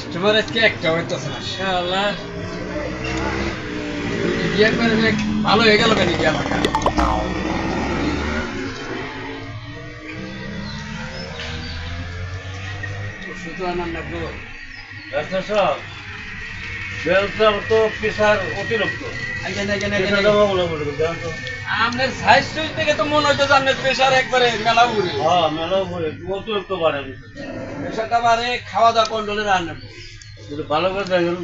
Customer আজকে একটা হইতেছে না শালা। বিয়ে করে নে, ভালো হয়ে গেল কেন মনে করে আপনার সাইজ থেকে তো মনে হচ্ছে আপনার প্রেশার একবারে মেলা উড়ে হ্যাঁ মেলা করে অতিরিক্ত বাড়ে প্রেশারটা বারে খাওয়া দাওয়া কন্ট্রোলে রান্না ভালো করে দেখেন।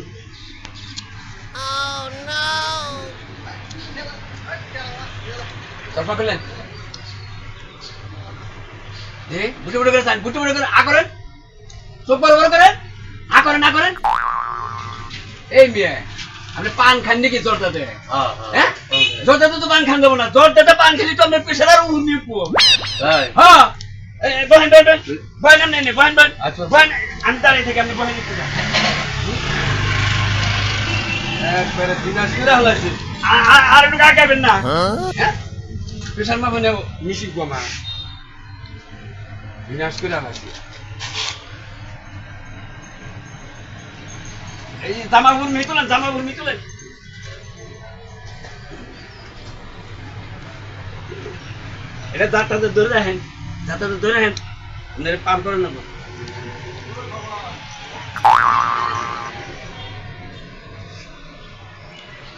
সরফা পেলেন এ বুটে বুটে করে চান বুটে বুটে করে আ করেন। চোখ বড় বড় করেন। আ করেন আ করেন। এই মেয়ে আপনি পান খান নাকি জোরটাতে হ্যাঁ হ্যাঁ। জোরটাতে তো পান খান দেবো না। জোরটাতে পান খেলি তো আপনার প্রেশার আর হ্যাঁ। বহেন বহেন বহেন আপনি এনে, বহেন বহেন। বহেন আমি দাঁড়িয়ে থেকে আপনি বহেন একটু। একবারে হলাইছে। আর একটু না। হ্যাঁ? মিশি বিনাশ করে হলাইছে। এই এটা দাঁতটাতে ধরে রাখেন দাঁতটাতে ধরে রাখেন আপনার পাম্প করেন না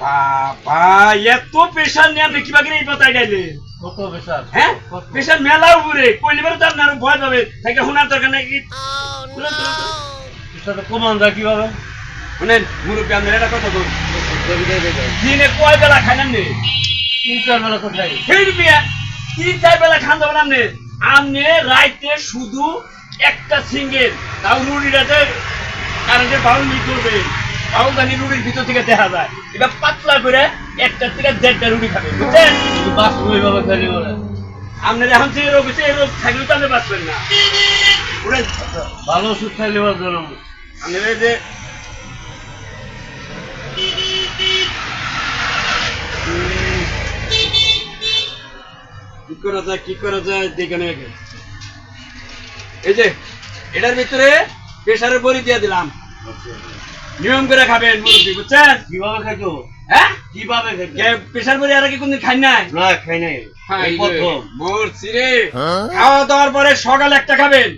বাবা এত প্রেশার নিয়ে আপনি কীভাবে এই পাতায় গেলেন কত প্রেশার হ্যাঁ? মেলা উপরে তো আপনার ভয় পাবে তাকে শোনার দরকার নাই কি? তুলেন, তুলেন, তুলেন। প্রেশারটা কমান যায় কীভাবে? শুনেন মুরব্বী আপনার এটা কথা বলুন। দিনে কয় বেলা খান আপনি তিন চার বেলা তো খাই। সেই তিন চার বেলা খান দেবেন আপনি। আপনি রাইতে শুধু একটা সিঙ্গেল। তাও রুটিটাতে কারেন্টের বাউল মি করবে। জানি রুটির ভিতর থেকে দেখা যায়। এটা পাতলা করে একটা থেকে দেড়টা রুটি খাবে বুঝছেন? বাস ওইভাবে খালি বলে। আপনার এখন যে রোগ হচ্ছে এই রোগ থাকলে তো আপনি বাঁচবেন না। ভালো ওষুধ খাইলে বা জন্য আপনার যে কি করা যায় কি করা যায় দেখে এই যে এটার ভিতরে প্রেশারের বড়ি দিয়ে দিলাম। নিয়ম করে খাবেন মুরব্বী বুঝছেন? কীভাবে খাইতো হ্যাঁ? কীভাবে খাইতো প্রেশার বড়ি আর কি কোনদিন খাই নাই? না খাই নাই। এই প্রথম। মরছি রে খাওয়া দাওয়ার পরে সকালে একটা খাবেন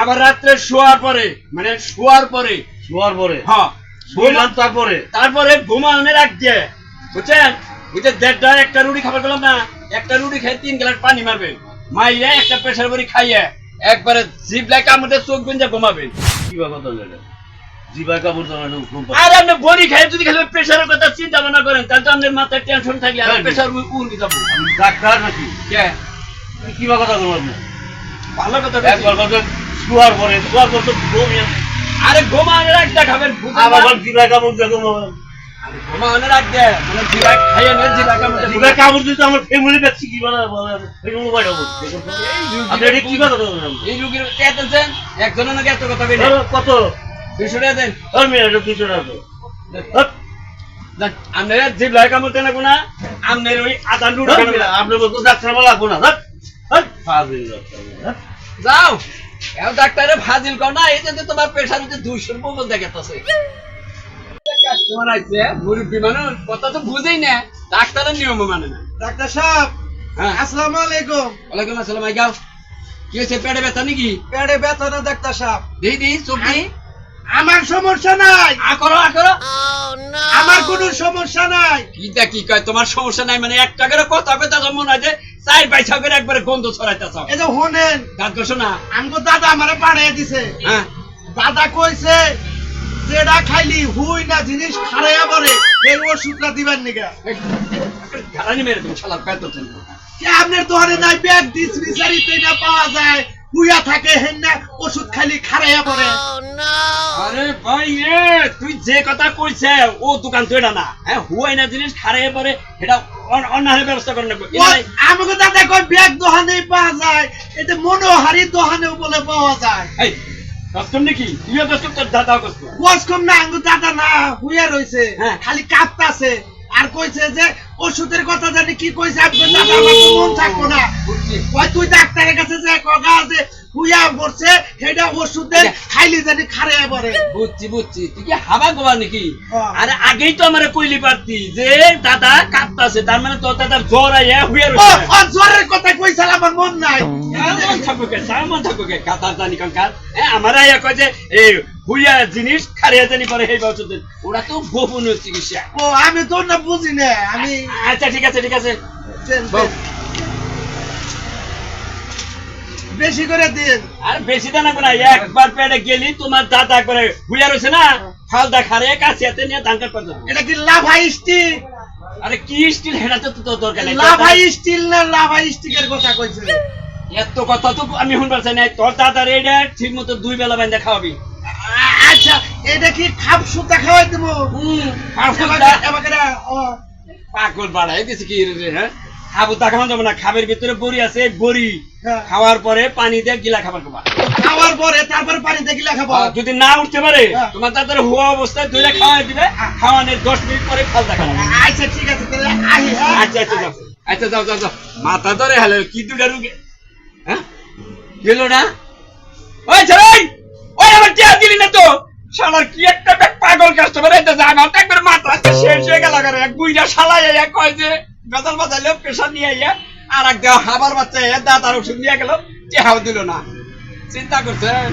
আবার রাত্রে শোয়ার পরে মানে শোয়ার পরে। শোয়ার পরে? হ্যাঁ। তারপরে? তারপরে ঘুমানোর আগে বুঝছেন? ওই যে দেড়টা একটা রুটি খাবার গেলাম না? একটা রুটি খেয়ে তিন গ্লাস পানি মারবেন মাইয়া একটা প্রেশার বড়ি খাইয়ে একবারে জিভ লাই কামড়ে চোখ গুঞ্জে জানে জিবাই কাপড় তো না ঘুম। আর আপনি বড়ি খাই যদি খালি প্রেশারের কথা চিন্তা ভাবনা করেন তাহলে আপনার মাথায় টেনশন থাকলে আর। প্রেশার উড়ে যাব আমি ডাক্তার নাকি? কে? তুমি কীভাবে কথা বলবেন? না ভালো কথা একবার। কথা শোয়ার পরে শোয়ার পর তো ঘুম আরে ঘুমানোর একটা খাবেন আবার কাপড় দেখো কত? দুশো টাকা দেন। টাকা আপনারা কামড়তে না কোনা আপনার ওই আপনার মতো ডাক্তার বলা লাগবো না। ধ্যাৎ, ধ্যাৎ, ফাজিল ডাক্তার, ধ্যাৎ। যাও। এও ডাক্তারে ফাজিল কর না এই যে তোমার হচ্ছে দুইশোর মতো দেখাতেছে কাস্টমার মুরব্বী মানুষ কথা তো বুঝেই না ডাক্তারের নিয়ম মানে না। ডাক্তার সাহেব হ্যাঁ। আসসালামু আলাইকুম। ওয়ালাইকুম আসসালাম আই গাও। কি হয়েছে পেটে ব্যথা নাকি? পেটে ব্যথা না ডাক্তার সাহেব। দিই দিই চোখ আমার সমস্যা নাই। আ করো আ করো। আমার কোনো সমস্যা নাই। কিটা কি কয় তোমার সমস্যা নাই মানে একটা করে কথা কইতা মনে হয় যে চাই পয়সা করে একবারে গন্ধ ছড়াইতেছ এই যে হোনেন করছ না। আমগো দাদা আমারে পাঠিয়ে দিছে। হ্যাঁ। দাদা কইছে যেটা খাইলি হুই না জিনিস খারাইয়া পরে এই ওষুধটা দিবেন নিগা মেরে তুমি পেট আপনার দোকানে নাই ব্যাগ ডিসপেন্সারিতে না পাওয়া যায় হুইয়া থাকে হেন না ওষুধ খাইলি খারাইয়া পরে। আরে ভাই রে তুই যে কথা কইছে ও দোকান তো এটা না। হ্যাঁ হুয়াই না জিনিস খারাই পরে এটা অন- অন্যান্য ব্যবস্থা করে নেব আমাকে দাদা কই ব্যাগ দোকানে পাওয়া যায় এটা মনোহারি দোকানেও বলে পাওয়া যায়। নাকি? তুইও তোর না আঙ্গু দাদা না হুইয়া রইছে। হ্যাঁ। খালি কাঁপতাছে। আর কইছে যে ওষুধের কথা জানি কি কইছে আপনি দাদা আমার মন থাকব না। ওই তুই ডাক্তারের কাছে যে কগা যে হুইয়া পড়ছে সেটা ওষুধের খাইলে জানি খারে পড়ে। বুঝছি বুঝছি। তুই কি হাবা গোবা নাকি। আরে আগেই তো আমার কইলি পারতি যে দাদা কাঁপতাছে তার মানে তোর দাদার জ্বর আইয়া হুইয়া ও জ্বরের কথা কইছাল আমার মন নাই। সামন থাকুকে সামন থাকুকে কাতার জানি কঙ্কাল আমার আইয়া কয় যে এই হুইয়া জিনিস খারিয়া জানি পরে এই বছর ওরা তো গোপন চিকিৎসা। ও আমি তো না বুঝি না আমি আচ্ছা ঠিক আছে ঠিক আছে দেন, বল। দেন। বেশি করে দিন। আর বেশি দানা করে একবার পেটে গেলি তোমার দাদা করে হুইয়া রয়েছে না ফালদা খারে কাছিয়াতে নিয়ে ধান কাট পাচ্ছ এটা কি লাভাই স্টিক আরে কি স্টিল হেটা তো তোর দরকার নাই। লাভাই স্টিল না লাভাই স্টিকের কথা কইছে? এত কথা তো আমি শুনবার চাই নাই। তোর দাদার এইটা ঠিক মতো দুই বেলা বাইন্দা খাওয়াবি। আচ্ছা এটা কি খাপ সুতা খাওয়াই দেবো? হুম পাগল বাড়াই দিছে কি রে হ্যাঁ? খাব তা খাওয়া যাবে না। খাবের ভিতরে বড়ি আছে বড়ি। হ্যাঁ। খাওয়ার পরে পানি দিয়ে গিলা খাবার খাবা। খাওয়ার পরে তারপরে পানি দেখি খাব। আর যদি না উঠতে পারে হ্যাঁ। তোমার দাদার হুয়া অবস্থায় দুইটা খাওয়াই দিবে। খাওয়ানোর দশ মিনিট পরে ফালতা খাওয়া আচ্ছা ঠিক আছে তাহলে হ্যাঁ। আচ্ছা আচ্ছা যাও। আচ্ছা যাও যাও যাও। মাথা ধরে হ্যালো কি দুটা রুগে? হ্যাঁ? গেল না? ওই ছেলে ওই! আমার টিয়া দিলি না তো? শালার কি একটা পাগল কাস্টমার এটা তো একবার মাথা শেষ হয়ে গেল করে এক বুইরা শালাই আইয়া কয় যে বেতাল বাজাইলে পেশা নিয়ে আইয়া আর এক হাবার বাচ্চা দাঁত আর ওষুধ নিয়ে গেল, চেহাও দিল না। চিন্তা করছেন?